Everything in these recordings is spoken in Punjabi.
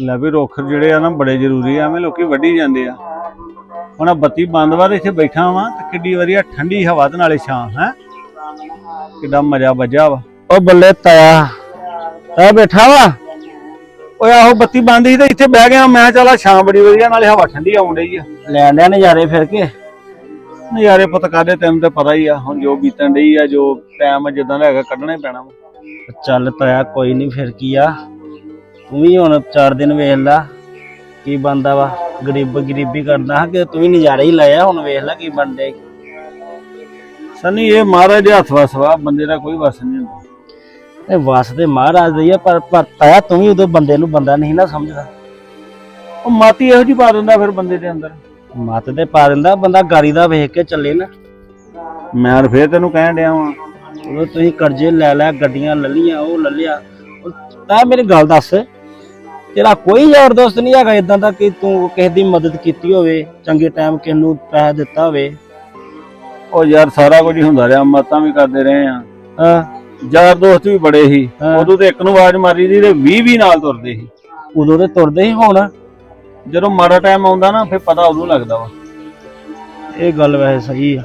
ਲੈ ਵੀ ਰੁੱਖ ਜਿਹੜੇ ਆ ਨਾ ਬੜੇ ਜ਼ਰੂਰੀ ਆ ਐਵੇਂ ਲੋਕੀ ਵੱਢੀ ਜਾਂਦੇ ਆ। ਹੁਣ ਆਹ ਬੱਤੀ ਬੰਦ ਵਾ ਤੇ ਇੱਥੇ ਬੈਠਾ ਵਾਂ ਤੇ ਕਿੱਡੀ ਵਧੀਆ ਠੰਡੀ ਹਵਾ ਤੇ ਨਾਲੇ ਛਾਂ ਹੈ? ਕਿੱਡਾ ਮਜ਼ਾ ਵੱਜਾ ਵਾ। ਉਹ ਬੱਲੇ ਤਾਇਆ ਤਾਇਆ ਬੈਠਾ ਵਾ? ਓਏ ਆਹੋ ਬੱਤੀ ਬੰਦ ਸੀ ਤੇ ਇੱਥੇ ਬਹਿ ਗਿਆ ਮੈਂ ਚੱਲ ਛਾਂ ਬੜੀ ਵਧੀਆ ਨਾਲੇ ਹਵਾ ਠੰਡੀ ਆਉਣ ਡਈ ਆ। ਲੈਣ ਡਿਆ ਨਜ਼ਾਰੇ ਫਿਰ ਕੇ? ਨਜ਼ਾਰੇ ਪੁੱਤ ਕਾਦੇ ਤੈਨੂੰ ਤੇ ਪਤਾ ਹੀ ਆ ਹੁਣ ਜੋ ਬੀਤਣ ਡਈ ਆ ਜੋ ਟਾਈਮ ਜਿੱਦਾਂ ਦਾ ਹੈਗਾ ਕੱਢਣਾ ਹੀ ਪੈਣਾ ਵਾ। ਚੱਲ ਤਾਇਆ ਕੋਈ ਨਹੀਂ ਫਿਰ ਕੀ ਆ? ਤੂੰ ਵੀ ਹੁਣ ਚਾਰ ਦਿਨ ਵੇਖ ਲੈ ਕੀ ਬੰਦਾ ਵਾ ਗਰੀਬ ਗਰੀਬੀ ਕਰਦਾ ਕਿ ਤੂੰ ਵੀ ਨਜ਼ਾਰੇ ਹੀ ਲਾਇਆ ਹੁਣ ਵੇਖ ਲੈ ਕੀ ਬਣਦੇ। ਸਨੀ ਇਹ ਮਹਾਰਾਜ ਦੇ ਹੱਥ ਵਸਵਾ ਬੰਦੇ ਦਾ ਕੋਈ ਵਸ ਨਹੀਂ ਹੁੰਦਾ। ਇਹ ਵਸ ਤੇ ਮਹਾਰਾਜ ਦੀ ਆ ਪਰ ਪਰ ਤਾਇਆ ਤੂੰ ਵੀ ਉਦੋਂ ਬੰਦੇ ਨੂੰ ਬੰਦਾ ਨਹੀਂ ਨਾ ਸਮਝਦਾ। ਉਹ ਮਾਤੀ ਇਹੋ ਜਿਹੀ ਪਾ ਦਿੰਦਾ ਫਿਰ ਬੰਦੇ ਦੇ ਅੰਦਰ। ਮੱਤ ਤੇ ਪਾ ਦਿੰਦਾ ਬੰਦਾ ਗਾਰੀ ਦਾ ਵੇਖ ਕੇ ਚੱਲੇ ਨਾ। ਮੈਂ ਫੇਰ ਤੈਨੂੰ ਕਹਿਣ ਡਿਆ ਵਾਂ। ਉਦੋਂ ਤੁਸੀਂ ਕਰਜ਼ੇ ਲੈ ਲੈ ਗੱਡੀਆਂ ਲੈ ਲਈਆਂ ਉਹ ਲੈ ਲਿਆ। ਤਾਂ ਮੇਰੀ ਗੱਲ ਦੱਸ। ਤੇਰਾ ਕੋਈ ਯਾਰ ਦੋਸਤ ਨਹੀਂ ਹੈਗਾ ਇਦਾਂ ਦਾ ਕਿ ਤੂੰ ਕਿਸੇ ਦੀ ਮਦਦ ਕੀਤੀ ਹੋਵੇ ਚੰਗੇ ਟਾਈਮ ਕਿਸ ਨੂੰ ਪੈਸਾ ਦਿੱਤਾ ਹੋਵੇ। ਉਹ ਯਾਰ ਸਾਰਾ ਕੁਝ ਹੀ ਹੁੰਦਾ ਰਿਹਾ ਮਾਤਾਂ ਵੀ ਕਰਦੇ ਰਹੇ ਆ ਹਾਂ। ਯਾਰ ਦੋਸਤ ਵੀ ਬੜੇ ਸੀ। ਹਾਂ। ਉਦੋਂ ਤੇ ਇੱਕ ਨੂੰ ਆਵਾਜ਼ ਮਾਰੀ ਦੀ ਤੇ 20 20 ਨਾਲ ਤੁਰਦੇ ਸੀ। ਉਦੋਂ ਤੇ ਤੁਰਦੇ ਹੀ ਹੁਣ। ਜਦੋਂ ਮਾੜਾ ਟਾਈਮ ਆਉਂਦਾ ਨਾ ਫਿਰ ਪਤਾ ਉਦੋਂ ਲੱਗਦਾ ਵਾ। ਇਹ ਗੱਲ ਵੈਸੇ ਸਹੀ ਆ।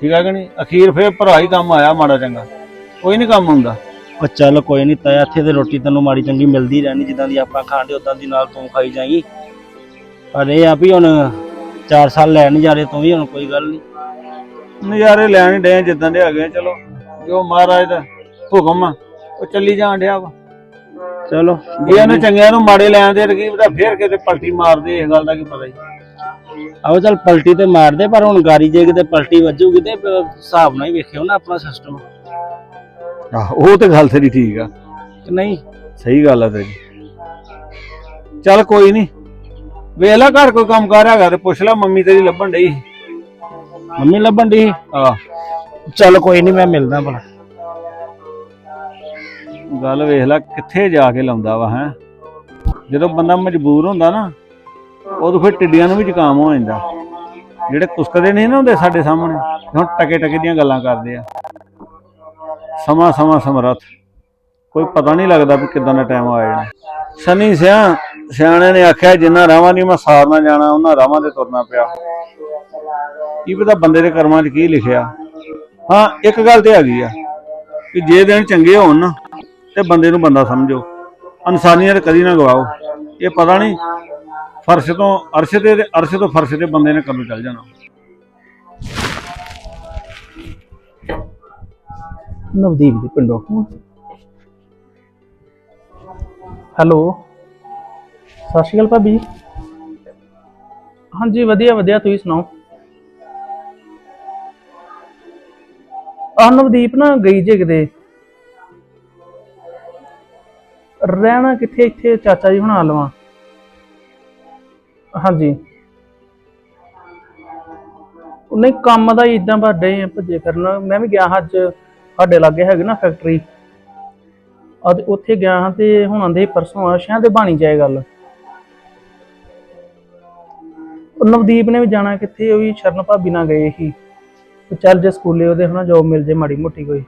ਠੀਕ ਆ ਕਿ ਨਹੀਂ? ਅਖੀਰ ਫੇਰ ਭਰਾ ਹੀ ਕੰਮ ਆਇਆ ਮਾੜਾ ਚੰਗਾ। ਕੋਈ ਨਹੀਂ ਕੰਮ ਹੁੰਦਾ। ਉਹ ਚੱਲ ਕੋਈ ਨਹੀਂ ਤਾਇਆ ਇੱਥੇ ਤੇ ਰੋਟੀ ਤੈਨੂੰ ਮਾੜੀ ਚੰਗੀ ਮਿਲਦੀ ਰਹਿਣੀ ਜਿੱਦਾਂ ਦੀ ਆਪਾਂ ਖਾਂਦੇ ਉਦਾਂ ਦੀ ਨਾਲ ਤੂੰ ਖਾਈ ਜਾਈਂ। ਪਰ ਇਹ ਆ ਵੀ ਹੁਣ 4 ਸਾਲ ਲੈਣ ਜਾ ਰਹੇ ਤੂੰ ਵੀ ਹੁਣ ਕੋਈ ਗੱਲ ਨਹੀਂ। ਨਜ਼ਾਰੇ ਲੈਣ ਡੇ ਜਿੱਦਾਂ ਦੇ ਹੈਗੇ ਚਲੋ। ਜੋ ਮਹਾਰਾਜ ਦਾ ਹੁਕਮ ਆ ਉਹ ਚੱਲੀ ਜਾਣ ਡਿਆ ਵਾ। ਚਲੋ। ਜੇ ਇਹਨੂੰ ਚੰਗਿਆਂ ਨੂੰ ਮਾੜੇ ਲੈਣ ਦੇ ਰਕੀ ਤਾਂ ਫੇਰ ਕਿਤੇ ਪਲਟੀ ਮਾਰਦੇ ਇਸ ਗੱਲ ਦਾ ਕੀ ਪਤਾ ਜੀ। ਆਹੋ ਚੱਲ ਪਲਟੀ ਤੇ ਮਾਰਦੇ ਪਰ ਹੁਣ ਗਾਰੀ ਜੇ ਕਿਤੇ ਪਲਟੀ ਵੱਜੂਗੀ ਤੇ ਹਿਸਾਬ ਨਾਲ ਹੀ ਵੇਖਿਓ ਨਾ ਆਪਣਾ ਸਿਸਟਮ ਆਹ ਉਹ ਤੇ ਗੱਲ ਤੇਰੀ ਠੀਕ ਆ। ਕਿ ਨਹੀਂ? ਸਹੀ ਗੱਲ ਆ ਤੇਰੀ। ਚੱਲ ਕੋਈ ਨਹੀਂ। ਵੇਖ ਲੈ ਘਰ ਕੋਈ ਕੰਮ ਕਰ ਹੈਗਾ ਤੇ ਪੁੱਛ ਲੈ ਮੰਮੀ ਤੇਰੀ ਲੱਭਣ ਡਈ ਮੰਮੀ ਲੱਭਣ ਦੀ ਆ ਚੱਲ ਕੋਈ ਨਹੀਂ ਮੈਂ ਮਿਲਦਾ ਭਲਾ। ਗੱਲ ਵੇਖ ਲੈ ਕਿੱਥੇ ਜਾ ਕੇ ਲਾਉਂਦਾ ਵਾ ਹੈ? ਜਦੋਂ ਬੰਦਾ ਮਜਬੂਰ ਹੁੰਦਾ ਨਾ ਉਦੋਂ ਫਿਰ ਟਿੱਡੀਆਂ ਨੂੰ ਵੀ ਜ਼ੁਕਾਮ ਹੋ ਜਾਂਦਾ। ਜਿਹੜੇ ਕੁਸਕਦੇ ਨਹੀਂ ਨਾ ਹੁੰਦੇ ਸਾਡੇ ਸਾਹਮਣੇ ਹੁਣ ਟਕੇ ਟਕੇ ਦੀਆਂ ਗੱਲਾਂ ਕਰਦੇ ਆ। ਸਮਾਂ ਸਮਾਂ ਸਮਰੱਥ ਕੋਈ ਪਤਾ ਨਹੀਂ ਲੱਗਦਾ ਵੀ ਕਿਦਾਂ ਦਾ ਟਾਈਮ ਆ ਜਾਣਾ ਸਨੀ ਸਿਆ ਸਿਆਣੇ ਨੇ ਆਖਿਆ, ਜਿੰਨਾ ਰਾਵਾਂ ਨਹੀਂ ਮੈਂ ਸਾਰ ਜਾਣਾ, ਉਹਨਾਂ ਰਾਵਾਂ ਤੇ ਤੁਰਨਾ ਪਿਆ। ਕੀ ਪਤਾ ਬੰਦੇ ਦੇ ਕਰਮਾਂ 'ਚ ਕੀ ਲਿਖਿਆ। ਹਾਂ, ਇੱਕ ਗੱਲ ਤੇ ਹੈਗੀ ਆ ਕਿ ਜੇ ਦਿਨ ਚੰਗੇ ਹੋਣ ਨਾ, ਤੇ ਬੰਦੇ ਨੂੰ ਬੰਦਾ ਸਮਝੋ। ਇਨਸਾਨੀਅਤ ਕਦੀ ਨਾ ਗਵਾਓ। ਇਹ ਪਤਾ ਨਹੀਂ, ਫਰਸ਼ ਤੋਂ ਅਰਸ਼ ਤੇ ਤੇ ਅਰਸ਼ ਤੋਂ ਫਰਸ਼ ਤੇ ਬੰਦੇ ਨੇ ਕਦੋਂ ਚੱਲ ਜਾਣਾ। ਨਵਦੀਪ ਦੇ ਪਿੰਡੋਂ। ਹੈਲੋ। ਸਤਿ ਸ਼੍ਰੀ ਅਕਾਲ ਭਾਬੀ। ਹਾਂਜੀ, ਵਧੀਆ ਵਧੀਆ, ਤੁਸੀਂ ਸੁਣਾਓ? ਆਹ ਨਵਦੀਪ ਨਾ ਗਈ ਜੇ ਕਿਤੇ। ਰਹਿਣਾ ਕਿੱਥੇ, ਇੱਥੇ ਚਾਚਾ ਜੀ ਬਣਾ ਲਵਾਂ। ਹਾਂਜੀ। ਨਹੀਂ, ਕੰਮ ਦਾ ਹੀ ਇਦਾਂ ਵੱਡੇ ਆ, ਭੱਜੇ ਫਿਰਨਾ। ਮੈਂ ਵੀ ਗਿਆ ਹਾਂ ਅੱਜ। ਸਾਡੇ ਲਾਗੇ ਹੈਗੀ ਨਾ ਫੈਕਟਰੀ ਅੱਜ ਉੱਥੇ ਗਿਆ ਹਾਂ ਤੇ ਹੁਣ ਆਂਦੇ ਪਰਸੋਂ ਆ ਸ਼ਾਇਦ ਬਾਣੀ ਜਾਏ ਗੱਲ। ਉਹ ਨਵਦੀਪ ਨੇ ਵੀ ਜਾਣਾ ਕਿੱਥੇ, ਉਹ ਵੀ ਸ਼ਰਨ ਭਾਬੀ ਨਾਲ ਗਏ ਸੀ। ਤੇ ਚੱਲ ਜੇ ਸਕੂਲੇ ਉਹਦੇ ਹਨਾ ਜੋਬ ਮਿਲ ਜੇ ਮਾੜੀ ਮੋਟੀ ਕੋਈ।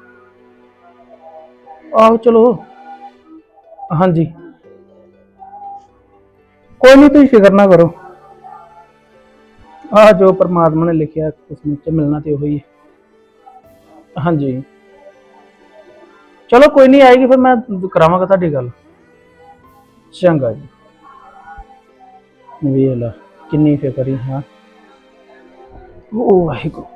ਆਹੋ, ਚਲੋ। ਹਾਂਜੀ। ਕੋਈ ਨਹੀਂ ਤੁਸੀਂ ਫਿਕਰ ਨਾ ਕਰੋ। ਆ ਜੋ ਪਰਮਾਤਮਾ ਨੇ ਲਿਖਿਆ, ਕਿਸਮਤ 'ਚ ਮਿਲਣਾ ਤੇ ਉਹੀ ਹੈ। ਹਾਂਜੀ। ਚਲੋ ਕੋਈ ਨਹੀਂ ਆਏਗੀ ਫਿਰ ਮੈਂ ਕਰਾਵਾਂਗਾ ਤੁਹਾਡੀ ਗੱਲ। ਚੰਗਾ ਜੀ। ਵੀ ਲਾ ਕਿੰਨੀ ਫਿਕਰ ਹੀ ਹਾਂ। ਉਹ ਵਾਹਿਗੁਰੂ।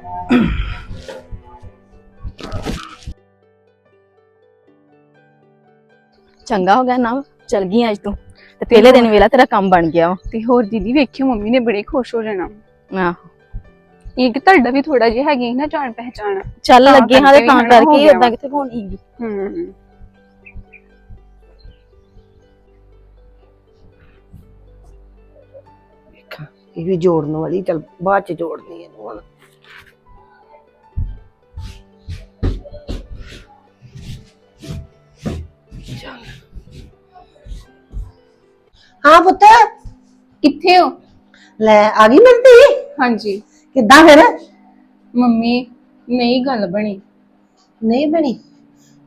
ਚੰਗਾ ਹੋ ਗਿਆ ਨਾ ਚਲ ਗਈ ਅੱਜ ਤੂੰ। ਤੇ ਪਹਿਲੇ ਦਿਨ ਵੇਲਾ ਤੇਰਾ ਕੰਮ ਬਣ ਗਿਆ ਵਾ। ਤੇ ਹੋਰ ਦੀਦੀ ਵੇਖਿਓ ਮੰਮੀ ਨੇ ਬੜੇ ਖੁਸ਼ ਹੋ ਜਾਣਾ। ਆਹੋ। ਇਹ ਕਿ ਤੁਹਾਡਾ ਵੀ ਥੋੜਾ ਜਿਹਾ ਹੈਗੀ ਨਾ ਜਾਣ ਪਹਿਚਾਣ। ਚੱਲ ਤਾਂ ਲੱਗੇ ਹਾਂ ਤੇ ਕਰਕੇ ਤਾਂ ਵੀ ਹਨਾ ਹੋ ਕਰਕੇ ਗਿਆ ਉਦਾਂ। ਕਿੱਥੇ ਹੋਣੀ ਹੈਗੀ ਹੂੰ ਇਹ ਵੀ ਜੋੜਨ ਵਾਲੀ ਚਲ ਬਾਅਦ ਚ ਜੋੜਨੀ ਇਹਨੂੰ ਹੁਣ। ਹਾਂ ਪੁੱਤ। ਕਿੱਥੇ ਹੋ? ਲੈ ਆ ਗਈ ਮੇਰੀ ਧੀ ਹਾਂਜੀ। ਕਿੱਦਾਂ ਫਿਰ? ਮੰਮੀ ਨਹੀਂ ਗੱਲ ਬਣੀ। ਨਹੀਂ ਬਣੀ?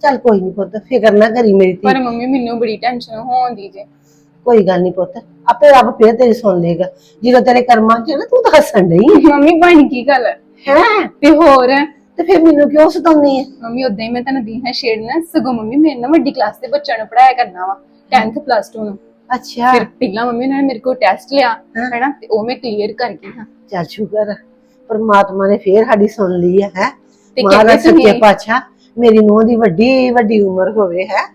ਚੱਲ ਕੋਈ ਨਹੀਂ ਪੁੱਤ ਫਿਕਰ ਨਾ ਕਰੀ ਮੇਰੀ ਧੀ। ਪਰ ਮੰਮੀ ਮੈਨੂੰ ਬੜੀ ਟੈਨਸ਼ਨ ਹੋਉਂਦੀ ਜੇ। ਕੋਈ ਗੱਲ ਨਹੀਂ ਪੁੱਤ ਆਪੇ ਰੱਬ ਫੇਰ ਤੇਰੀ ਸੁਣ ਲੇਗਾ। ਜਦੋਂ ਤੇਰੇ ਕਰਮਾਂ 'ਚ ਹੈ ਨਾ ਤੂੰ ਤਾਂ ਹੱਸਣ ਡਈ ਮੰਮੀ ਬਣ ਕੀ ਗੱਲ। ਹੈ? ਹੈ ਤੇ ਹੋਰ? ਤੇ ਫਿਰ ਮੈਨੂੰ ਕਿਉਂ ਸਤਾਉਣੀ ਹੈ ਮੰਮੀ ਉਦਾਂ ਹੀ ਮੈਂ ਤੈਨੂੰ ਦੀ ਹਾਂ ਛੇੜਨਾ। ਸਗੋਂ ਮੰਮੀ ਮੇਰੇ ਨਾਲ ਵੱਡੀ ਕਲਾਸ ਦੇ ਬੱਚਿਆਂ ਨੂੰ ਪੜਾਇਆ ਕਰਨਾ ਵਾ 10th ਪਲੱਸ 2 ਨੂੰ। ਅੱਛਾ। ਫਿਰ ਪਹਿਲਾਂ ਮੰਮੀ ਨੇ ਮੇਰੇ ਕੋਲ ਟੈਸਟ ਲਿਆ ਹਾਂ। ਹੈਨਾ? ਤੇ ਉਹ ਮੈਂ ਕਲੀਅਰ ਕਰ ਗਈ ਹਾਂ। ਚੱਲ ਸ਼ੁਕਰ ਆ। ਪਰਮਾਤਮਾ ਨੇ ਫੇਰ ਸਾਡੀ ਸੁਣ ਲਈ ਹੈ ਹੈ। ਤੇ ਮਹਾਰਾਜ ਕਹਿੰਦੇ ਸੱਚੇ ਤੁਸੀਂ ਪਾਤਸ਼ਾਹ ਮੇਰੀ ਨੂੰਹ ਦੀ ਵੱਡੀ ਵੱਡੀ ਉਮਰ ਹੋਵੇ ਹੈ।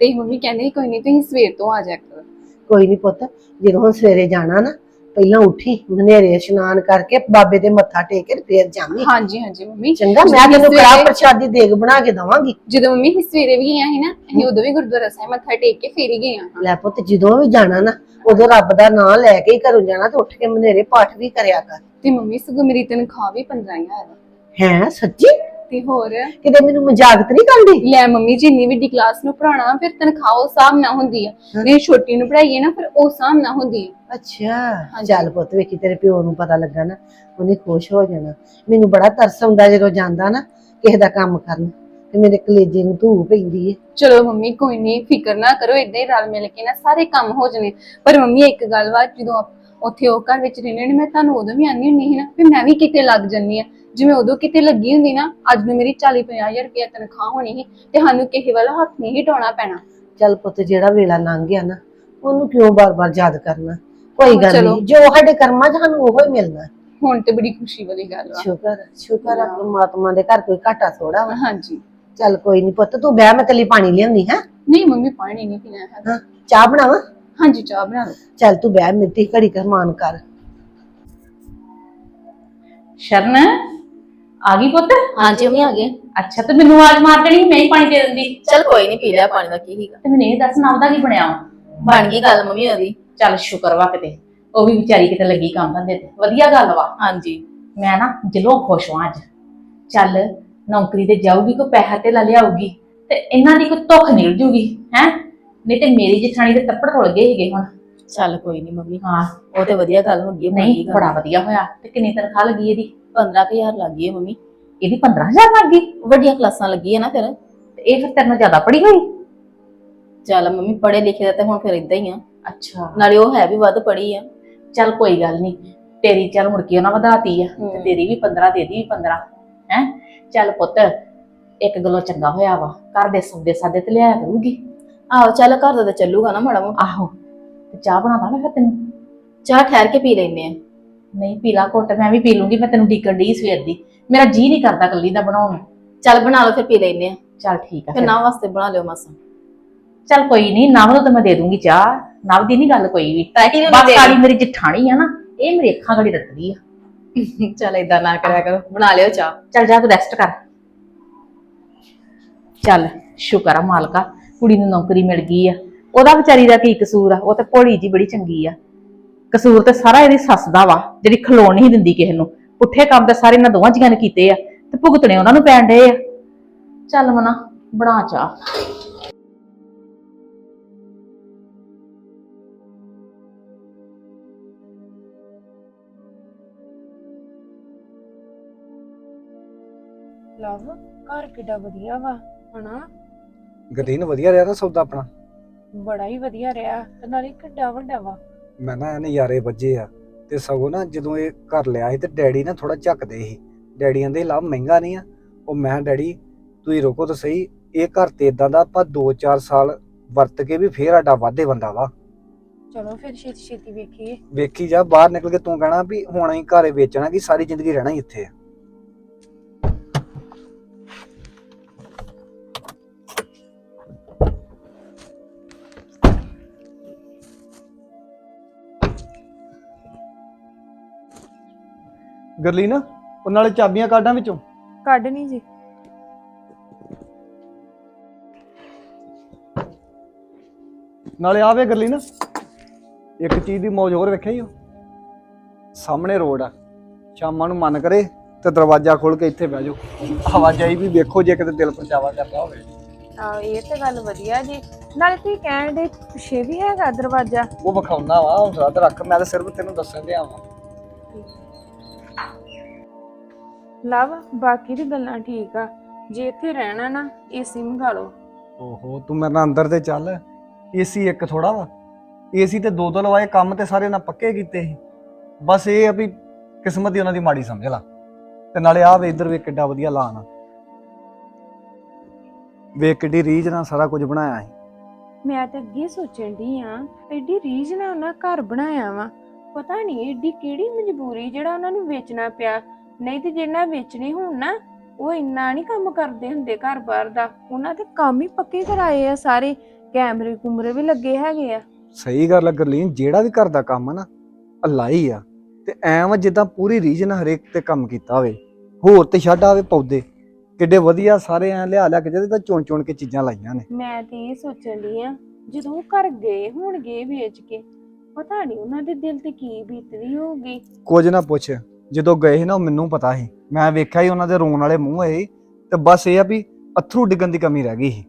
ਤੇ ਮੰਮੀ ਕਹਿੰਦੇ ਸੀ, ਕੋਈ ਨਹੀਂ ਤੁਸੀਂ ਸਵੇਰ ਤੋਂ ਆ ਜਾ ਕਰੋ। ਕੋਈ ਨਹੀਂ ਪੁੱਤ ਜਦੋਂ ਹੁਣ ਸਵੇਰੇ ਜਾਣਾ ਨਾ ਪਹਿਲਾਂ ਉੱਠੀ ਹਨੇਰੇ ਇਸ਼ਨਾਨ ਕਰਕੇ ਬਾਬੇ ਦੇ ਮੱਥਾ ਟੇਕ ਕੇ ਫੇਰ ਜਾਵੀਂ। ਹਾਂਜੀ ਹਾਂਜੀ ਮੰਮੀ। ਚੰਗਾ ਮੈਂ ਜਦੋਂ ਤੈਨੂੰ ਸਵੇਰੇ- ਪ੍ਰਸ਼ਾਦੀ ਦੇਗ ਬਣਾ ਕੇ ਦਵਾਂਗੀ। ਜਦੋਂ ਮੰਮੀ ਅਸੀਂ ਸਵੇਰੇ ਵੀ ਸੀ ਨਾ ਅਸੀਂ ਉਦੋਂ ਵੀ ਗੁਰਦੁਆਰਾ ਸਾਹਿਬ ਮੱਥਾ ਟੇਕ ਕੇ ਫੇਰ ਹੀ ਗਏ ਹਾਂ। ਲੈ ਪੁੱਤ ਜਦੋਂ ਵੀ ਜਾਣਾ ਨਾ ਉਦੋਂ ਰੱਬ ਦਾ ਨਾਮ ਲੈ ਕੇ ਹੀ ਘਰੋਂ ਜਾਣਾ ਤੇ ਉੱਠ ਕੇ ਮਨੇਰੇ ਪਾਠ ਵੀ ਕਰਿਆ ਕਰ। ਤੇ ਮੰਮੀ ਸਗੋਂ ਮੇਰੀ ਤਨਖਾਹ ਵੀ 15000 ਆ। ਹੈ ਸੱਚੀ? ਤੇ ਹੋਰ। ਕਿਤੇ ਮੈਨੂੰ ਮਜ਼ਾਕ ਤੇ ਨਹੀਂ ਕਰਦੀ? ਲੈ ਮੰਮੀ ਜੀ ਇੰਨੀ ਵੱਡੀ ਕਲਾਸ ਨੂੰ ਪੜਾਉਣਾ ਫਿਰ ਤਨਖਾਹ ਉਸ ਹਿਸਾਬ ਨਾਲ ਹੁੰਦੀ ਆ। ਜੇ ਛੋਟੀ ਨੂੰ ਪੜਾਈਏ ਨਾ ਫਿਰ ਉਸ ਹਿਸਾਬ ਨਾਲ ਹੁੰਦੀ ਆ। ਅੱਛਾ। ਚੱਲ ਪੁੱਤ ਵੇਖੀ ਤੇਰੇ ਪਿਓ ਨੂੰ ਪਤਾ ਲੱਗਾ ਨਾ ਉਹਨੇ ਖੁਸ਼ ਹੋ ਜਾਣਾ। ਮੈਨੂੰ ਬੜਾ ਤਰਸ ਆਉਂਦਾ ਜਦੋਂ ਜਾਂਦਾ ਨਾ ਕਿਸੇ ਦਾ ਕੰਮ ਕਰਨ। ਤੇ ਮੇਰੇ ਕਲੇਜੇ ਨੂੰ ਧੂ ਪੈਂਦੀ ਏ। ਚਲੋ ਮੰਮੀ ਕੋਈ ਨਹੀਂ ਫਿਕਰ ਨਾ ਕਰੋ ਇਦਾਂ ਹੀ ਰਲ ਮਿਲ ਕੇ ਨਾ ਸਾਰੇ ਕੰਮ ਹੋ ਜਾਣੇ। ਪਰ ਮੰਮੀ ਇੱਕ ਗੱਲ ਵਾ ਜਦੋਂ ਉੱਥੇ ਉਹ ਘਰ ਵਿੱਚ ਰਹਿੰਦੇ ਨੇ ਮੈਂ ਤੁਹਾਨੂੰ ਉਦੋਂ ਵੀ ਆਨੀ ਹੁੰਦੀ ਸੀ ਨਾ ਵੀ ਮੈਂ ਵੀ ਕਿਤੇ ਲੱਗ ਜੰਨੀ ਆ। ਜਿਵੇਂ ਉਦੋਂ ਕਿਤੇ ਲੱਗੀ ਹੁੰਦੀ ਨਾ ਅੱਜ ਨੂੰ ਮੇਰੀ 40 50000 ਰੁਪਏ ਤਨਖਾਹ ਹੋਣੀ ਸੀ ਤੇ ਸਾਨੂੰ ਕਿਸੇ ਵੱਲ ਹੱਥ ਨਹੀਂ ਢਾਉਣਾ ਪੈਣਾ। ਚੱਲ ਪੁੱਤ ਜਿਹੜਾ ਵੇਲਾ ਲੰਘ ਗਿਆ ਨਾ ਉਹਨੂੰ ਕਿਉਂ ਬਾਰ-ਬਾਰ ਯਾਦ ਕਰਨਾ? ਕੋਈ ਗੱਲ ਚਲੋ। ਨਹੀਂ ਜੋ ਸਾਡੇ ਕਰਮਾਂ 'ਚ ਸਾਨੂੰ ਉਹੋ ਹੀ ਮਿਲਣਾ। ਹੁਣ ਤੇ ਬੜੀ ਖੁਸ਼ੀ ਵਾਲੀ ਗੱਲ ਵਾ ਸ਼ੁਕਰ ਸ਼ੁਕਰ ਆ ਪਰਮਾਤਮਾ ਦੇ ਘਰ ਕੋਈ ਘਾਟਾ ਥੋੜਾ ਵਾ। ਹਾਂਜੀ। ਚੱਲ ਕੋਈ ਨਹੀਂ ਪੁੱਤ ਤੂੰ ਬਹਿ ਮੈਂ ਤੇਲੀ ਪਾਣੀ ਲਿਆਉਣੀ ਹੈ? ਨਹੀਂ ਮੰਮੀ ਪਾਣੀ ਨਹੀਂ ਪੀਣਾ ਹੈ ਹਾਂ ਚਾਹ ਬਣਾਵਾਂ? ਹਾਂਜੀ ਚਾਹ ਬਣਾ ਲਓ। ਚੱਲ ਤੂੰ ਬਹਿ ਮਿੱਟੀ ਘੜੀ ਕਰਮਾਨ ਕਰ। ਸ਼ਰਨ? ਆ ਗਈ ਪੁੱਤ? ਹਾਂਜੀ ਮੰਮੀ ਆ ਗਏ ਅੱਛਾ ਤੇ ਮੈਨੂੰ ਆਵਾਜ਼ ਮਾਰ ਦੇਣੀ ਸੀ, ਮੈਂ ਹੀ ਪਾਣੀ ਦੇ ਦਿੰਦੀ। ਚਲ ਕੋਈ ਨਹੀਂ ਪੀ ਲਿਆ ਪਾਣੀ ਦਾ ਕੀ ਹੀਗਾ ਤੇ ਮੈਨੂੰ ਇਹ ਦੱਸ ਨਾਮ ਦਾ ਕੀ ਬਣਿਆ? ਵਾ? ਬਣ ਗਈ ਗੱਲ ਮੰਮੀ ਉਹਦੀ। ਚੱਲ ਸ਼ੁਕਰ ਵਾ ਕਿਤੇ। ਉਹ ਵੀ ਵਿਚਾਰੀ ਕਿਤੇ ਲੱਗੀ ਕੰਮ ਧੰਦੇ ਤੇ। ਵਧੀਆ ਗੱਲ ਵਾ। ਹਾਂਜੀ। ਮੈਂ ਨਾ ਦਿਲੋਂ ਖੁਸ਼ ਹਾਂ ਅੱਜ ਚੱਲ ਨੌਕਰੀ ਤੇ ਜਾਊਗੀ ਕੋ ਪੈਸਾ ਤੇ ਲਿਆਊਗੀ ਤੇ ਇਹਨਾਂ ਦੀ ਕੋਈ ਧੁੱਖ ਨਿਕਲ ਜੂਗੀ ਹੈ? ਨਹੀਂ ਤੇ ਮੇਰੀ ਜਠਾਣੀ ਦੇ ਤੱਪੜ ਰੁਲ ਗਏ ਸੀਗੇ ਹੁਣ। ਚੱਲ ਕੋਈ ਨਹੀਂ ਮੰਮੀ। ਹਾਂ। ਉਹ ਤੇ ਵਧੀਆ ਗੱਲ ਹੋ ਗਈ ਬਣ ਗਈ ਨਹੀਂ ਗੱਲ। ਬੜਾ ਵਧੀਆ ਹੋਇਆ ਤੇ ਕਿੰਨੀ ਤਨਖਾਹ ਲੱਗੀ ਇਹਦੀ? 15000 ਲੱਗ ਗਈ ਹੈ ਮੰਮੀ। ਇਹਦੀ 15000 ਲੱਗ ਗਈ। ਵੱਡੀਆਂ ਕਲਾਸਾਂ ਲੱਗੀ ਹੈ ਨਾ ਫਿਰ। ਤੇ ਇਹ ਫਿਰ ਤੇਰੇ ਨਾਲ ਜ਼ਿਆਦਾ ਪੜੀ ਹੋਈ? ਚੱਲ ਮੰਮੀ ਪੜ੍ਹੇ ਲਿਖੇ ਦਾ ਤੇ ਹੁਣ ਫਿਰ ਇਦਾਂ ਹੀ ਆ। ਅੱਛਾ। ਨਾਲੇ ਉਹ ਹੈ ਵੀ ਵੱਧ ਪੜ੍ਹੀ ਆ। ਚੱਲ ਕੋਈ ਗੱਲ ਨਹੀਂ। ਤੇਰੀ ਚੱਲ ਮੁੜ ਕੇ ਉਹਨਾਂ ਵਧਾਤੀ ਆ। ਤੇ। ਤੇਰੀ ਵੀ 15 ਦੇ ਦੀ ਵੀ 15 ਹੈ? ਚੱਲ ਪੁੱਤ ਇੱਕ ਗੱਲੋਂ ਚੰਗਾ ਹੋਇਆ ਵਾ। ਘਰ ਦੇ ਸੌਦੇ ਸਾਦੇ ਤੇ ਲਿਆਇਆ ਕਰੂਗੀ। ਆਹੋ ਚੱਲ ਘਰ ਦਾ ਤਾਂ ਚੱਲੂਗਾ ਨਾ ਮਾੜਾ ਮੋਟਾ। ਆਹੋ। ਤੇ ਚਾਹ ਬਣਾਦਾ ਮੈਂ ਫਿਰ ਤੈਨੂੰ? ਚਾਹ ਠਹਿਰ ਕੇ ਪੀ ਲੈਨੇ ਆ। ਨਹੀਂ ਪੀਲਾ ਘੁੱਟ ਮੈਂ ਵੀ ਪੀ ਲੂੰਗੀ ਮੈਂ ਤੈਨੂੰ ਡੀਕਣ ਡਈ ਸਵੇਰ ਦੀ। ਮੇਰਾ ਜੀ ਨਹੀਂ ਕਰਦਾ ਕੱਲੀ ਦਾ ਬਣਾਉਣ ਨੂੰ। ਚੱਲ ਬਣਾ ਲਓ ਫਿਰ ਪੀ ਲੈਨੇ ਆ ਚੱਲ ਠੀਕ ਆ ਫਿਰ ਫਿਰ। ਨਾ ਵਾਸਤੇ ਬਣਾ ਲਿਓ ਮਾਸਾ। ਚੱਲ ਕੋਈ ਨਹੀਂ ਨਵ ਨੂੰ ਤਾਂ ਮੈਂ ਦੇ ਦੂੰਗੀ ਚਾਹ। ਨਵ ਦੀ ਨਹੀਂ ਗੱਲ ਕੋਈ ਵੀ। ਤਾਈ ਨੂੰ ਬਸ ਦੇ ਕਾਲੀ ਮੇਰੀ ਜਠਾਣੀ ਆ ਨਾ ਇਹ ਮੇਰੀ ਅੱਖਾਂ ਗੜੀ ਰੱਖਦੀ ਆ। ਚੱਲ ਇਦਾਂ ਨਾ ਕਰਿਆ ਕਰੋ ਬਣਾ ਲਿਓ ਚਾਹ। ਚੱਲ ਜਾ ਤੂੰ ਰੈਸਟ ਕਰ। ਚੱਲ ਸ਼ੁਕਰ ਆ ਮਾਲਕਾ ਕੁੜੀ ਨੂੰ ਨੌਕਰੀ ਮਿਲ ਗਈ ਆ। ਉਹਦਾ ਵਿਚਾਰੀ ਦਾ ਕੀ ਕਸੂਰ ਆ ਉਹ ਤੇ ਭੋਲੀ ਜੀ ਬੜੀ ਚੰਗੀ ਆ। ਕਸੂਰ ਤੇ ਸਾਰਾ ਇਹਦੀ ਸੱਸ ਦਾ ਵਾ ਜਿਹੜੀ ਖਲੋਣ ਨਹੀਂ ਦਿੰਦੀ ਕਿਸੇ ਨੂੰ। ਪੁੱਠੇ ਕੰਮ ਤੇ ਸਾਰੇ ਇਹਨਾਂ ਦੋਵਾਂ ਜੀਆਂ ਨੇ ਕੀਤੇ ਆ ਤੇ ਭੁਗਤਣੇ ਉਹਨਾਂ ਨੂੰ ਪੈਣ ਡਏ ਆ। ਚੱਲ ਮਨਾ ਬਣਾ ਚਾਹ। ਲਵ ਘਰ ਕਿੱਡਾ ਵਧੀਆ ਵਾ ਹਨਾ? ਗਦੀਨ ਵਧੀਆ ਰਿਹਾ ਨਾ ਸੌਦਾ ਆਪਣਾ? ਬੜਾ ਹੀ ਵਧੀਆ ਰਿਹਾ ਤੇ ਨਾਲੇ ਕਿੱਡਾ ਵੱਡਾ ਵਾ। ਮੈਂ ਨਾ ਨਜ਼ਾਰੇ ਵੱਜੇ ਆ ਤੇ ਸਗੋਂ ਨਾ ਜਦੋਂ ਇਹ ਘਰ ਲਿਆ ਸੀ ਤੇ ਡੈਡੀ ਨਾ ਥੋੜਾ ਝੱਕਦੇ ਸੀ। ਡੈਡੀ ਕਹਿੰਦੇ ਲਾ ਮਹਿੰਗਾ ਨਹੀਂ ਆ। ਉਹ ਮੈਂ ਡੈਡੀ ਤੁਸੀਂ ਰੁਕੋ ਤਾਂ ਸਹੀ। ਇਹ ਘਰ ਤੇ ਇਦਾਂ ਦਾ ਆਪਾਂ 2-4 ਸਾਲ ਵਰਤ ਕੇ ਵੀ ਫੇਰ ਆਡਾ ਵਾਧੇ ਬੰਦਾ ਵਾ। ਚਲੋ ਫਿਰ ਛੇਤੀ ਛੇਤੀ ਵੇਖੀਏ। ਵੇਖੀ ਜਾ ਬਾਹਰ ਨਿਕਲ ਕੇ ਤੂੰ ਕਹਿਣਾ ਵੀ ਹੁਣ ਹੀ ਘਰੇ ਵੇਚਣਾ ਕਿ ਸਾਰੀ ਜ਼ਿੰਦਗੀ ਰਹਿਣਾ ਹੀ ਇੱਥੇ ਆ। ਗਰਲੀਨ ਉਹ ਨਾਲੇ ਚਾਬੀਆਂ ਕਾਢਾਂ ਵਿੱਚੋਂ। ਕੱਢ ਨਹੀਂ ਜੀ। ਨਾਲੇ ਆਵੇ ਗਰਲੀਨ ਇੱਕ ਚੀਜ਼ ਦੀ ਮੌਜ ਹੋਰ ਵੇਖਿਆ ਹੀ ਉਹ ਸਾਹਮਣੇ ਰੋਡ ਆ ਸ਼ਾਮਾਂ ਨੂੰ ਮਨ ਕਰੇ ਤੇ ਦਰਵਾਜ਼ਾ ਖੋਲ ਕੇ ਇੱਥੇ ਬਹਿ ਜਾਓ। ਹਵਾਜਾਈ ਵੀ ਵੇਖੋ ਜੇ ਕਿਤੇ ਦਿਲ ਪਰਚਾਵਾ ਕਰਦਾ ਹੋਵੇ। ਆ ਇਹ ਤੇ ਗੱਲ ਵਧੀਆ ਜੀ। ਨਾਲੇ ਤੁਸੀਂ ਕਹਿਣ ਦੇ ਪਿੱਛੇ ਵੀ ਹੈਗਾ ਦਰਵਾਜ਼ਾ? ਉਹ ਵਿਖਾਉਣਾ ਵਾ ਹੌਸਲਾ ਤੇ ਰੱਖ ਮੈਂ ਤਾਂ ਸਿਰਫ ਤੈਨੂੰ ਦੱਸਣ ਦਿਆ ਵਾਂ। ਲਵ ਬਾਕੀ ਦੀ ਗੱਲਾਂ ਠੀਕ ਆ। ਜੇ ਇੱਥੇ ਰਹਿਣਾ ਨਾ ਏਸੀ ਮੰਗਾ ਲਓ। ਓਹੋ ਤੂੰ ਮੇਰੇ ਨਾਲ ਅੰਦਰ ਤੇ ਚੱਲ। ਏਸੀ ਇੱਕ ਥੋੜਾ ਵਾ। ਏਸੀ ਤੇ ਦੋ ਦੋ ਲਵਾਏ ਕੰਮ ਤੇ ਸਾਰੇ ਨਾਲ ਪੱਕੇ ਕੀਤੇ ਸੀ। ਬਸ ਇਹ ਆ ਵੀ ਕਿਸਮਤ ਹੀ ਉਹਨਾਂ ਦੀ ਮਾੜੀ ਸਮਝ ਲਾ। ਤੇ ਨਾਲੇ ਆ ਵੇ ਇੱਧਰ ਵੇ ਕਿੱਡਾ ਵਧੀਆ ਲਾਨ ਵੇ ਕਿੱਡੀ ਰੀਝ ਨਾਲ ਸਾਰਾ ਕੁਝ ਬਣਾਇਆ ਸੀ। ਮੈਂ ਤਾਂ ਅੱਗੇ ਸੋਚਣ ਦੀ ਆ ਐਡੀ ਰੀਝ ਨਾਲ ਉਹਨਾਂ ਘਰ ਬਣਾਇਆ ਵਾ। ਪਤਾ ਨਹੀਂ ਐਡੀ ਕਿਹੜੀ ਮਜਬੂਰੀ ਜਿਹੜਾ ਉਹਨਾਂ ਨੂੰ ਵੇਚਣਾ ਪਿਆ। ਨਹੀਂ ਤੇ ਜਿਹਨਾਂ ਵੇਚਣੇ ਹੋਣ ਨਾ ਉਹ ਇੰਨਾ ਨਹੀਂ ਕੰਮ ਕਰਦੇ ਹੁੰਦੇ ਘਰ-ਬਾਰ ਦਾ। ਉਹਨਾਂ ਤੇ ਕੰਮ ਹੀ ਪੱਕੇ ਕਰਾਏ ਆ ਸਾਰੇ ਕੈਮਰੇ ਕੁਮਰੇ ਵੀ ਲੱਗੇ ਹੈਗੇ ਆ। ਸਹੀ ਗੱਲ ਆ ਗਰਲੀਨ ਜਿਹੜਾ ਵੀ ਘਰ ਦਾ ਕੰਮ ਆ ਨਾ ਅੱਲਾ ਹੀ ਆ। ਤੇ ਐਵੇਂ ਜਿੱਦਾਂ ਪੂਰੀ ਰੀਝ ਨਾਲ ਹਰੇਕ ਤੇ ਕੰਮ ਕੀਤਾ ਹੋਵੇ। ਹੋਰ ਤੇ ਛੱਡ ਆਵੇ ਪੌਦੇ। ਕਿੱਡੇ ਵਧੀਆ ਸਾਰੇ ਐ ਲਿਆ ਲਿਆ ਕੇ ਜਿਹਦੇ ਤਾਂ ਚੁਣ ਚੁਣ ਕੇ ਚੀਜ਼ਾਂ ਲਾਈਆਂ ਨੇ। ਮੈਂ ਤੇ ਇਹ ਸੋਚਣ ਦੀ ਆ ਜਦੋਂ ਉਹ ਘਰ ਗਏ ਹੋਣਗੇ ਵੇਚ ਕੇ ਪਤਾ ਨਹੀਂ ਉਹਨਾਂ ਦੇ ਦਿਲ ਤੇ ਕੀ ਬੀਤਦੀ ਹੋਊਗੀ। ਕੁਝ ਨਾ ਪੁੱਛ। ਜਦੋਂ ਗਏ ਸੀ ਨਾ ਉਹ ਮੈਨੂੰ ਪਤਾ ਸੀ। ਮੈਂ ਵੇਖਿਆ ਹੀ ਉਹਨਾਂ ਦੇ ਰੋਣ ਵਾਲੇ ਮੂੰਹ ਹੋਏ ਤੇ ਬਸ ਇਹ ਆ ਵੀ ਅਥਰੂ ਡਿੱਗਣ ਦੀ ਕਮੀ ਰਹਿ ਗਈ ਸੀ।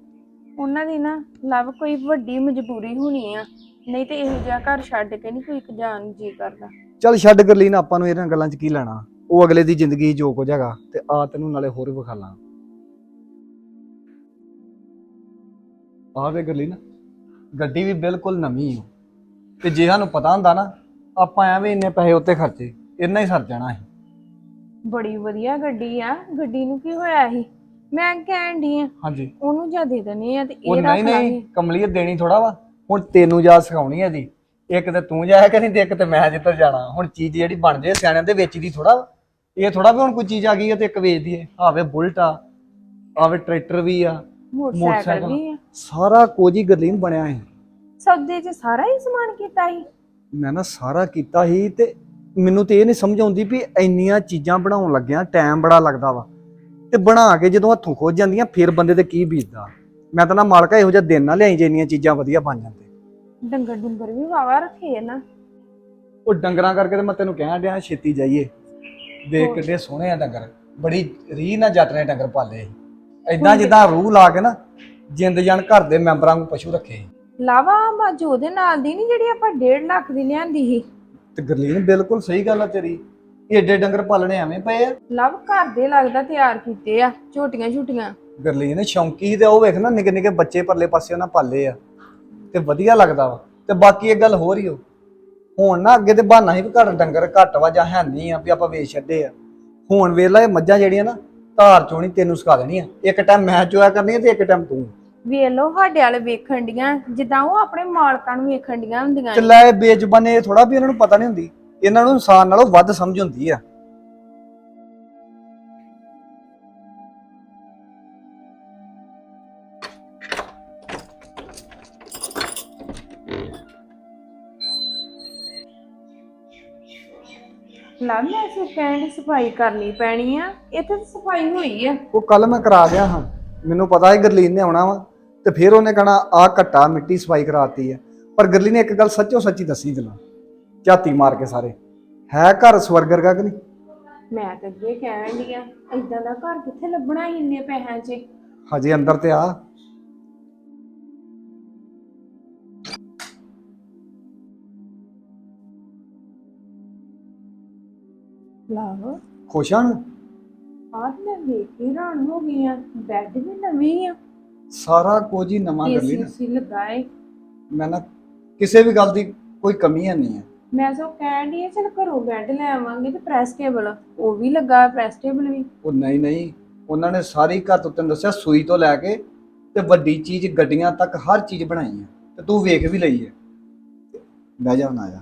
ਉਹਨਾਂ ਦੀ ਨਾ ਲਵ ਕੋਈ ਵੱਡੀ ਮਜਬੂਰੀ ਹੋਣੀ ਆ। ਨਹੀਂ ਤੇ ਇਹੋ ਜਿਹਾ ਘਰ ਛੱਡ ਕੇ ਨਹੀਂ ਕੋਈ ਇੱਕ ਜਾਣ ਨੂੰ ਜੀ ਕਰਦਾ। ਚੱਲ ਛੱਡ ਗਰਲੀਨ ਆਪਾਂ ਨੂੰ ਇਹਨਾਂ ਗੱਲਾਂ 'ਚ ਕੀ ਲੈਣਾ? ਉਹ ਅਗਲੇ ਦੀ ਜ਼ਿੰਦਗੀ ਜੋ ਕੁਝ ਹੈਗਾ ਤੇ ਆ ਤੈਨੂੰ ਨਾਲੇ ਹੋਰ ਵਿਖਾ ਲਾਂ। ਆ ਵੇ ਗਰਲੀਨ ਗੱਡੀ ਵੀ ਬਿਲਕੁਲ ਨਵੀਂ ਹੋ ਤੇ ਜੇ ਸਾਨੂੰ ਪਤਾ ਹੁੰਦਾ ਨਾ ਆਪਾਂ ਐਵੇਂ ਇੰਨੇ ਪੈਸੇ ਉੱਤੇ ਖਰਚੇ। ਇੰਨਾ ਹੀ ਸਰ ਜਾਣਾ ਸੀ। ਬੜੀ ਵਧੀਆ ਗੱਡੀ ਆ ਗੱਡੀ ਨੂੰ ਕੀ ਹੋਇਆ ਸੀ? ਮੈਂ ਕਹਿਣ ਦੀ ਆ ਹਾਂਜੀ। ਉਹਨੂੰ ਜਾਂ ਦੇ ਦਨੇ ਆ ਤੇ ਉਹ ਇਹ ਰੱਖ ਨਹੀਂ ਨਹੀਂ ਲਾਂਗੇ ਕਮਲੀਏ ਦੇਣੀ ਥੋੜਾ ਵਾ। ਹੁਣ ਤੈਨੂੰ ਜਾ ਸਿਖਾਉਣੀ ਹੈ ਜੀ। ਇੱਕ ਤੇ ਤੂੰ ਜਾਇਆ ਕਰੀ ਤੇ ਇੱਕ ਤੇ ਮੈਂ ਜਿੱਧਰ ਜਾਣਾ। ਹੁਣ ਚੀਜ਼ ਜਿਹੜੀ ਬਣ ਜੇ ਸਿਆਣਿਆਂ ਦੇ ਵਿੱਚ ਦੀ ਥੋੜਾ ਵਾ। ਇਹ ਥੋੜਾ ਵੀ ਹੁਣ ਕੋਈ ਚੀਜ਼ ਆ ਗਈ ਹੈ ਤੇ ਇੱਕ ਵੇਚ ਦਈਏ। ਆਵੇ ਬੁਲਟ ਆ ਆਵੇ ਟਰੈਕਟਰ ਵੀ ਆ ਮੋਟਰਸਾਈਕਲ ਮੋਟਰਸਾਈਕਲ। ਵੀ ਆ। ਸਾਰਾ ਕੁਝ ਹੀ ਗਰਲੀਨ ਬਣਿਆ ਹੈ ਸੌਦੇ 'ਚ ਸਾਰਾ ਹੀ ਸਮਾਨ ਕੀਤਾ ਸੀ? ਮੈਂ ਨਾ ਸਾਰਾ ਕੀਤਾ ਸੀ ਤੇ ਮੈਨੂੰ ਤੇ ਇਹ ਨਹੀਂ ਸਮਝ ਆਉਂਦੀ ਵੀ ਇੰਨੀਆਂ ਚੀਜ਼ਾਂ ਬਣਾਉਣ ਲੱਗਿਆ ਟਾਈਮ ਬੜਾ ਲੱਗਦਾ ਵਾ। ਤੇ ਬਣਾ ਕੇ ਜਦੋਂ ਹੱਥੋਂ ਖੋਜ ਜਾਂਦੀਆਂ ਫਿਰ ਬੰਦੇ ਤੇ ਕੀ ਬੀਤਦਾ? ਮੈਂ ਤਾਂ ਨਾ ਮਾਲਕਾ ਇਹੋ ਜਿਹਾ ਦਿਨ ਨਾ ਲਿਆਈ ਜੇ ਇੰਨੀਆਂ ਚੀਜ਼ਾਂ ਵਧੀਆ ਬਣ ਜਾਂਦੇ ਡੰਗਰ ਡੁੰਗਰ ਵੀ ਵਾਵਾ ਰੱਖੇ ਆ ਨਾ। ਉਹ ਡੰਗਰਾਂ ਕਰਕੇ ਤੇ ਮੈਂ ਤੈਨੂੰ ਕਹਿਣ ਡਿਆ ਛੇਤੀ ਜਾਈਏ। ਦੇਖ ਕਿੱਡੇ ਸੋਹਣੇ ਆ ਡੰਗਰ। ਬੜੀ ਰੀਹ ਨਾਲ ਜੱਟ ਨੇ ਡੰਗਰ ਪਾਲੇ ਐਦਾਂ ਜਿੱਦਾਂ ਰੂਹ ਲਾ ਕੇ ਨਾ ਜਿੰਦ ਜਾਨ ਘਰ ਦੇ ਮੈਂਬਰਾਂ ਨੂੰ ਪਸ਼ੂ ਰੱਖੇ ਲਾਵਾ ਉਹਦੇ ਨਾਲ ਦੀ ਨਹੀਂ ਜਿਹੜੀ ਆਪਾਂ 1.5 ਲੱਖ ਦੀ ਲਿਆਂਦੀ ਸੀ? ਤੇ ਗਰਲੀਨ ਬਿਲਕੁਲ ਸਹੀ ਗੱਲ ਆ ਤੇਰੀ। ਇਹ ਏਡੇ ਡੰਗਰ ਪਾਲਣੇ ਐਵੇਂ ਪਏ ਆ। ਲਵ ਘਰ ਦੇ ਲੱਗਦਾ ਤਿਆਰ ਕੀਤੇ ਆ ਛੋਟੀਆਂ ਛੋਟੀਆਂ ਗਰਲੀਨ ਸ਼ੌਂਕੀ ਸੀ ਤੇ ਉਹ ਵੇਖ ਨਾ ਨਿੱਕੇ ਨਿੱਕੇ ਬੱਚੇ ਪਰਲੇ ਪਾਸੇ ਉਹਨਾਂ ਪਾਲੇ ਆ। ਤੇ ਵਧੀਆ ਲੱਗਦਾ ਵਾ। ਤੇ ਬਾਕੀ ਇੱਕ ਗੱਲ ਹੋਰ ਹੀ ਹੋ ਹੁਣ ਨਾ ਅੱਗੇ ਤੇ ਬਹਾਨਾ ਸੀ ਵੀ ਘਰ ਡੰਗਰ ਘੱਟ ਵਾ ਜਾਂ ਹੈ ਨਹੀਂ ਆ ਵੀ ਆਪਾਂ ਵੇਚ ਛੱਡੇ ਆ। ਹੁਣ ਵੇਲਾ ਇਹ ਮੱਝਾਂ ਜਿਹੜੀਆਂ ਨਾ ਧਾਰ ਚੋਣੀ ਤੈਨੂੰ ਸਿਖਾ ਦੇਣੀ ਆ ਇੱਕ ਟਾਈਮ ਮੈਂ ਚੋਇਆ ਕਰਨੀ ਆ ਤੇ ਇੱਕ ਟਾਈਮ ਤੂੰ। ਵੇਖ ਲਓ ਸਾਡੇ ਵਾਲੇ ਵੇਖਣ ਡੀਆਂ ਜਿੱਦਾਂ ਉਹ ਆਪਣੇ ਮਾਲਕਾਂ ਨੂੰ ਵੇਖਣ ਡੀਆਂ ਹੁੰਦੀਆਂ ਤੇ ਨੇ। ਲੈ ਬੇਜ਼ਬਾਨੇ ਥੋੜਾ ਵੀ ਇਹਨਾਂ ਨੂੰ ਪਤਾ ਨਹੀਂ ਹੁੰਦੀ ਇਹਨਾਂ ਨੂੰ ਇਨਸਾਨ ਨਾਲੋਂ ਵੱਧ ਸਮਝ ਹੁੰਦੀ ਆ। ਲਵ ਮੈਂ ਸੇ ਕਹਿਣ ਦੀ ਸਫ਼ਾਈ ਕਰਨੀ ਪੈਣੀ ਆ ਇੱਥੇ ਤਾਂ ਸਫ਼ਾਈ ਹੋਈ ਆ। ਉਹ ਕੱਲ ਮੈਂ ਕਰਾ ਗਿਆ ਹਾਂ ਮੈਨੂੰ ਪਤਾ ਹੈ ਗਰਲੀਨ ਨੇ ਆਉਣਾ ਵਾ। ਤੇ ਫਿਰ ਉਹਨੇ ਕਹਣਾ ਆ ਘੱਟਾ ਮਿੱਟੀ ਸਫ਼ਾਈ ਕਰਾਤੀ ਆ ਪਰ ਗਰਲੀਨ ਨੇ ਇੱਕ ਗੱਲ ਸੱਚੋ ਸੱਚੀ ਦੱਸੀ ਗੱਲਾਂ ਝਾਤੀ ਮਾਰ ਕੇ ਸਾਰੇ। ਹੈ ਘਰ ਸਵਰਗ ਵਰਗਾ ਕਿ ਨਹੀਂ? ਮੈਂ ਤਾਂ ਅੱਗੇ ਕਹਿਣ ਦੀ ਆ ਇਦਾਂ ਦਾ ਘਰ ਕਿੱਥੇ ਲੱਭਣਾ ਸੀ ਇੰਨੇ ਪੈਸਿਆਂ 'ਚ? ਹਜੇ ਅੰਦਰ ਤੇ ਆ। ਲਵ ਖੁਸ਼ ਹਨ ਆਹ ਮੈਂ ਵੇਖ ਕੇ ਹੈਰਾਨ ਹੋ ਗਈ ਆ ਬੈੱਡ ਵੀ ਨਵੇਂ ਆ। ਸਾਰਾ ਕੁਝ ਹੀ ਨਵਾਂ ਏਸੀ ਗਰਲੀਨ ਸੀ ਲਗਾਏ। ਮੈਂ ਨਾ ਕਿਸੇ ਵੀ ਗੱਲ ਦੀ ਕੋਈ ਕਮੀ ਹੈ ਨਹੀਂ ਹੈ। ਮੈਂ ਸੋ ਕਹਿਣ ਦੀ ਚਲ ਘਰੋਂ ਬੈੱਡ ਲੈ ਆਵਾਂਗੇ ਤੇ ਪ੍ਰੈਸ ਟੇਬਲ ਉਹ ਵੀ ਲੱਗਾ ਪ੍ਰੈਸ ਟੇਬਲ ਵੀ। ਉਹ ਨਹੀਂ ਨਹੀਂ ਉਹਨਾਂ ਨੇ ਸਾਰੀ ਘਰ ਤੋਂ ਤੈਨੂੰ ਦੱਸਿਆ ਸੂਈ ਤੋਂ ਲੈ ਕੇ ਤੇ ਵੱਡੀ ਚੀਜ਼ ਗੱਡੀਆਂ ਤੱਕ ਹਰ ਚੀਜ਼ ਬਣਾਈ ਹੈ। ਤੇ ਤੂੰ ਵੇਖ ਵੀ ਲਈ ਹੈ। ਬਹਿ ਜਾ ਹੁਣ ਆ ਜਾ।